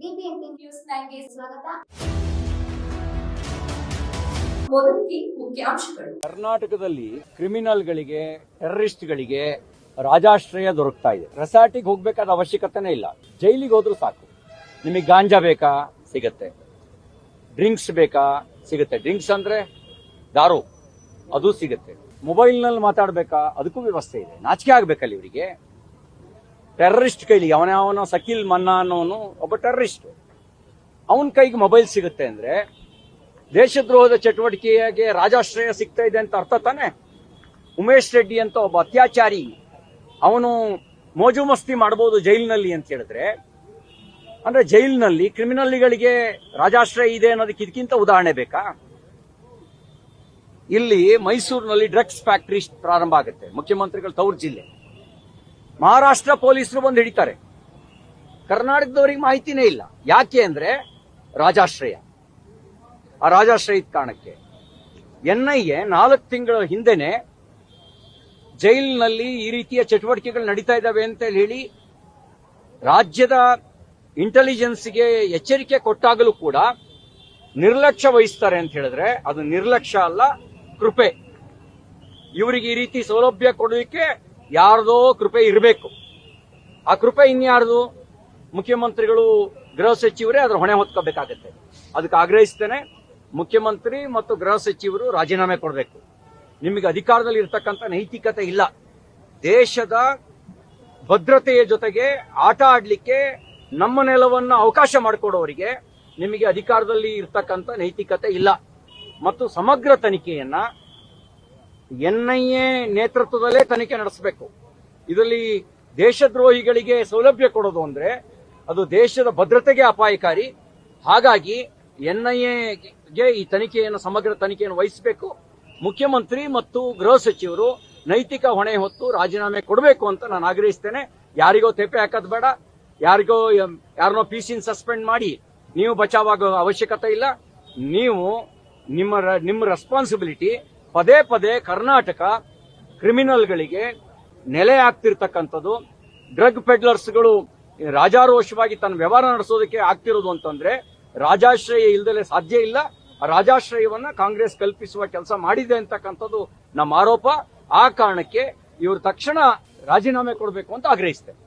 News ಸ್ವಾಗತ. ಕರ್ನಾಟಕದಲ್ಲಿ ಕ್ರಿಮಿನಲ್ಗಳಿಗೆ, ಟೆರರಿಸ್ಟ್ಗಳಿಗೆ ರಾಜಾಶ್ರಯ ದೊರಕ್ತಾ ಇದೆ. ರೆಸಾರ್ಟಿಗೆ ಹೋಗ್ಬೇಕಾದ ಅವಶ್ಯಕತೆನೇ ಇಲ್ಲ. ಜೈಲಿಗೆ ಹೋದ್ರೂ ಸಾಕು. ನಿಮಗೆ ಗಾಂಜಾ ಬೇಕಾ? ಸಿಗತ್ತೆ. ಡ್ರಿಂಕ್ಸ್ ಬೇಕಾ? ಸಿಗುತ್ತೆ. ಡ್ರಿಂಕ್ಸ್ ಅಂದ್ರೆ ದಾರು. ಅದು ಸಿಗುತ್ತೆ. ಮೊಬೈಲ್ನಲ್ಲಿ ಮಾತಾಡಬೇಕಾ? ಅದಕ್ಕೂ ವ್ಯವಸ್ಥೆ ಇದೆ. ನಾಚಿಕೆ ಆಗ್ಬೇಕಲ್ಲ ಇವರಿಗೆ. ಟೆರರಿಸ್ಟ್ ಕೈಲಿ ಅವನ ಸಕೀಲ್ ಮನ್ನಾ ಅನ್ನೋನು ಒಬ್ಬ ಟೆರರಿಸ್ಟ್ ಅವನ ಕೈಗೆ ಮೊಬೈಲ್ ಸಿಗುತ್ತೆ ಅಂದ್ರೆ, ದೇಶದ್ರೋಹದ ಚಟುವಟಿಕೆಗೆ ರಾಜಾಶ್ರಯ ಸಿಗ್ತಾ ಇದೆ ಅಂತ ಅರ್ಥ ತಾನೆ? ಉಮೇಶ್ ರೆಡ್ಡಿ ಅಂತ ಒಬ್ಬ ಅತ್ಯಾಚಾರಿ, ಅವನು ಮೋಜು ಮಸ್ತಿ ಮಾಡಬಹುದು ಜೈಲಿನಲ್ಲಿ ಅಂತ ಹೇಳಿದ್ರೆ, ಅಂದ್ರೆ ಜೈಲಿನಲ್ಲಿ ಕ್ರಿಮಿನಲ್ಗಳಿಗೆ ರಾಜಾಶ್ರಯ ಇದೆ ಅನ್ನೋದಕ್ಕೆ ಇದಕ್ಕಿಂತ ಉದಾಹರಣೆ ಬೇಕಾ? ಇಲ್ಲಿ ಮೈಸೂರಿನಲ್ಲಿ ಡ್ರಗ್ಸ್ ಫ್ಯಾಕ್ಟ್ರಿ ಪ್ರಾರಂಭ ಆಗುತ್ತೆ, ಮುಖ್ಯಮಂತ್ರಿಗಳು ತವರು ಜಿಲ್ಲೆ. ಮಹಾರಾಷ್ಟ್ರ ಪೊಲೀಸರು ಬಂದು ಹಿಡಿತಾರೆ. ಕರ್ನಾಟಕದವರಿಗೆ ಮಾಹಿತಿನೇ ಇಲ್ಲ. ಯಾಕೆ ಅಂದ್ರೆ ರಾಜಾಶ್ರಯ. ಆ ರಾಜಾಶ್ರಯದ ಕಾರಣಕ್ಕೆ. ಎನ್ ಐ ಎ ನಾಲ್ಕು ತಿಂಗಳ ಹಿಂದೆನೆ ಜೈಲಿನಲ್ಲಿ ಈ ರೀತಿಯ ಚಟುವಟಿಕೆಗಳು ನಡೀತಾ ಇದ್ದಾವೆ ಅಂತ ಹೇಳಿ ರಾಜ್ಯದ ಇಂಟೆಲಿಜೆನ್ಸ್ಗೆ ಎಚ್ಚರಿಕೆ ಕೊಟ್ಟಾಗಲೂ ಕೂಡ ನಿರ್ಲಕ್ಷ್ಯ ವಹಿಸ್ತಾರೆ ಅಂತ ಹೇಳಿದ್ರೆ ಅದು ನಿರ್ಲಕ್ಷ್ಯ ಅಲ್ಲ, ಕೃಪೆ. ಇವರಿಗೆ ಈ ರೀತಿ ಸೌಲಭ್ಯ ಕೊಡೋದಕ್ಕೆ ಯಾರ್ದೋ ಕೃಪೆ ಇರಬೇಕು. ಆ ಕೃಪೆ ಇನ್ಯಾರ್ದು? ಮುಖ್ಯಮಂತ್ರಿಗಳು, ಗೃಹ ಸಚಿವರೇ ಅದರ ಹೊಣೆ ಹೊತ್ಕೋಬೇಕಾಗತ್ತೆ. ಅದಕ್ಕೆ ಆಗ್ರಹಿಸ್ತೇನೆ, ಮುಖ್ಯಮಂತ್ರಿ ಮತ್ತು ಗೃಹ ಸಚಿವರು ರಾಜೀನಾಮೆ ಕೊಡಬೇಕು. ನಿಮಗೆ ಅಧಿಕಾರದಲ್ಲಿ ಇರತಕ್ಕಂಥ ನೈತಿಕತೆ ಇಲ್ಲ. ದೇಶದ ಭದ್ರತೆಯ ಜೊತೆಗೆ ಆಟ ಆಡಲಿಕ್ಕೆ ನಮ್ಮ ನೆಲವನ್ನು ಅವಕಾಶ ಮಾಡಿಕೊಡೋರಿಗೆ ನಿಮಗೆ ಅಧಿಕಾರದಲ್ಲಿ ಇರ್ತಕ್ಕಂಥ ನೈತಿಕತೆ ಇಲ್ಲ. ಮತ್ತು ಸಮಗ್ರ ತನಿಖೆಯನ್ನ ಎನ್ಐಎ ನೇತೃತ್ವದಲ್ಲೇ ತನಿಖೆ ನಡೆಸಬೇಕು. ಇದರಲ್ಲಿ ದೇಶದ್ರೋಹಿಗಳಿಗೆ ಸೌಲಭ್ಯ ಕೊಡೋದು ಅಂದ್ರೆ ಅದು ದೇಶದ ಭದ್ರತೆಗೆ ಅಪಾಯಕಾರಿ. ಹಾಗಾಗಿ ಎನ್ಐಎಗೆ ಈ ತನಿಖೆಯನ್ನು, ಸಮಗ್ರ ತನಿಖೆಯನ್ನು ವಹಿಸಬೇಕು. ಮುಖ್ಯಮಂತ್ರಿ ಮತ್ತು ಗೃಹ ಸಚಿವರು ನೈತಿಕ ಹೊಣೆ ಹೊತ್ತು ರಾಜೀನಾಮೆ ಕೊಡಬೇಕು ಅಂತ ನಾನು ಆಗ್ರಹಿಸ್ತೇನೆ. ಯಾರಿಗೋ ತೆಪ್ಪೆ ಹಾಕೋದು ಬೇಡ. ಯಾರಿಗೋ ಯಾರನ್ನೋ ಪಿ ಸಿನ್ ಸಸ್ಪೆಂಡ್ ಮಾಡಿ ನೀವು ಬಚಾವಾಗೋ ಅವಶ್ಯಕತೆ ಇಲ್ಲ. ನೀವು ನಿಮ್ಮ ನಿಮ್ಮ ರೆಸ್ಪಾನ್ಸಿಬಿಲಿಟಿ ಪದೇ ಪದೇ ಕರ್ನಾಟಕ ಕ್ರಿಮಿನಲ್ಗಳಿಗೆ ನೆಲೆ ಆಗ್ತಿರ್ತಕ್ಕಂಥದ್ದು. ಡ್ರಗ್ ಪೆಡ್ಲರ್ಸ್ಗಳು ರಾಜಾರೋಷವಾಗಿ ತನ್ನ ವ್ಯವಹಾರ ನಡೆಸೋದಕ್ಕೆ ಆಗ್ತಿರೋದು ಅಂತಂದ್ರೆ ರಾಜಾಶ್ರಯ ಇಲ್ದಲೆ ಸಾಧ್ಯ ಇಲ್ಲ. ರಾಜಾಶ್ರಯವನ್ನ ಕಾಂಗ್ರೆಸ್ ಕಲ್ಪಿಸುವ ಕೆಲಸ ಮಾಡಿದೆ ಅಂತಕ್ಕಂಥದ್ದು ನಮ್ಮ ಆರೋಪ. ಆ ಕಾರಣಕ್ಕೆ ಇವರು ತಕ್ಷಣ ರಾಜೀನಾಮೆ ಕೊಡಬೇಕು ಅಂತ ಆಗ್ರಹಿಸ್ತೇನೆ.